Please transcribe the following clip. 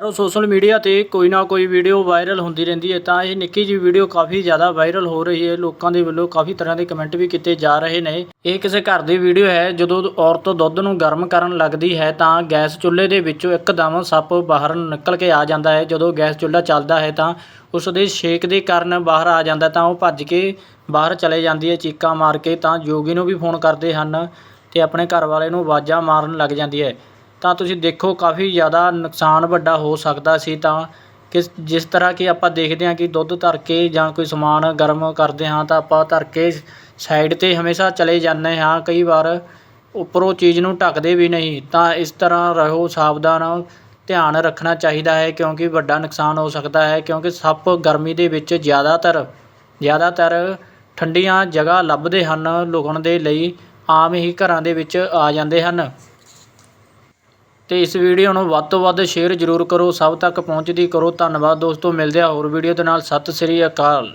ਯਾਰੋ social media ਤੇ ਕੋਈ ਨਾ ਕੋਈ ਵੀਡੀਓ ਵਾਇਰਲ ਹੁੰਦੀ ਰਹਿੰਦੀ ਹੈ, ਤਾਂ ਇਹ ਨਿੱਕੀ ਜਿਹੀ ਵੀਡੀਓ ਕਾਫੀ ਜ਼ਿਆਦਾ ਵਾਇਰਲ ਹੋ ਰਹੀ ਹੈ, ਲੋਕਾਂ ਦੇ ਵੱਲੋਂ ਕਾਫੀ ਤਰ੍ਹਾਂ ਦੇ ਕਮੈਂਟ ਵੀ ਕੀਤੇ ਜਾ ਰਹੇ ਨੇ। ਇਹ ਕਿਸੇ ਘਰ ਦੀ ਵੀਡੀਓ ਹੈ, ਜਦੋਂ ਔਰਤ ਦੁੱਧ ਨੂੰ ਗਰਮ ਕਰਨ ਲੱਗਦੀ ਹੈ, ਤਾਂ ਗੈਸ ਚੁੱਲ੍ਹੇ ਦੇ ਵਿੱਚੋਂ ਇੱਕਦਮ ਸੱਪ ਬਾਹਰ ਨਿਕਲ ਕੇ ਆ ਜਾਂਦਾ ਹੈ। ਜਦੋਂ ਗੈਸ ਚੁੱਲ੍ਹਾ ਚੱਲਦਾ ਹੈ, ਤਾਂ ਉਸ ਦੇ ਸ਼ੇਕ ਦੇ ਕਾਰਨ ਬਾਹਰ ਆ ਜਾਂਦਾ ਤਾਂ ਉਹ ਭੱਜ ਕੇ ਬਾਹਰ ਚਲੇ ਜਾਂਦੀ ਹੈ, ਚੀਕਾਂ ਮਾਰ ਕੇ, ਤਾਂ ਜੋਗੀ ਨੂੰ ਵੀ ਫੋਨ ਕਰਦੇ ਹਨ ਤੇ ਆਪਣੇ ਘਰ ਵਾਲੇ ਨੂੰ ਆਵਾਜ਼ਾਂ ਮਾਰਨ ਲੱਗ ਜਾਂਦੀ ਹੈ। ਤਾਂ ਤੁਸੀਂ ਦੇਖੋ ਕਾਫੀ ਜ਼ਿਆਦਾ ਨੁਕਸਾਨ ਵੱਡਾ ਹੋ ਸਕਦਾ ਸੀ ਤਾਂ ਕਿਸ, ਜਿਸ ਤਰ੍ਹਾਂ ਕਿ ਆਪਾਂ ਦੇਖਦੇ ਹਾਂ ਕਿ ਦੁੱਧ ਧਰ ਕੇ ਜਾਂ ਕੋਈ ਸਮਾਨ ਗਰਮ ਕਰਦੇ ਹਾਂ ਤਾਂ ਆਪਾਂ ਧਰ ਕੇ ਸਾਈਡ 'ਤੇ ਹਮੇਸ਼ਾ ਚਲੇ ਜਾਂਦੇ ਹਾਂ। ਕਈ ਵਾਰ ਉੱਪਰੋਂ ਚੀਜ਼ ਨੂੰ ਢੱਕਦੇ ਵੀ ਨਹੀਂ, ਤਾਂ ਇਸ ਤਰ੍ਹਾਂ ਰਹੋ ਸਾਵਧਾਨ, ਧਿਆਨ ਰੱਖਣਾ ਚਾਹੀਦਾ ਹੈ ਕਿਉਂਕਿ ਵੱਡਾ ਨੁਕਸਾਨ ਹੋ ਸਕਦਾ ਹੈ ਕਿਉਂਕਿ ਸੱਪ ਗਰਮੀ ਦੇ ਵਿੱਚ ਜ਼ਿਆਦਾਤਰ ਜ਼ਿਆਦਾਤਰ ਠੰਡੀਆਂ ਜਗ੍ਹਾ ਲੱਭਦੇ ਹਨ, ਲੁਕਣ ਦੇ ਲਈ ਆਮ ਹੀ ਘਰਾਂ ਦੇ ਵਿੱਚ ਆ ਜਾਂਦੇ ਹਨ। ਤੇ ਇਸ ਵੀਡੀਓ ਨੂੰ ਵੱਧ ਤੋਂ ਵੱਧ ਸ਼ੇਅਰ ਜ਼ਰੂਰ ਕਰੋ, ਸਭ ਤੱਕ ਪਹੁੰਚਦੀ ਕਰੋ, ਧੰਨਵਾਦ ਦੋਸਤੋ, ਮਿਲਦੇ ਆ ਹੋਰ ਵੀਡੀਓ ਦੇ ਨਾਲ, ਸਤਿ ਸ੍ਰੀ ਅਕਾਲ।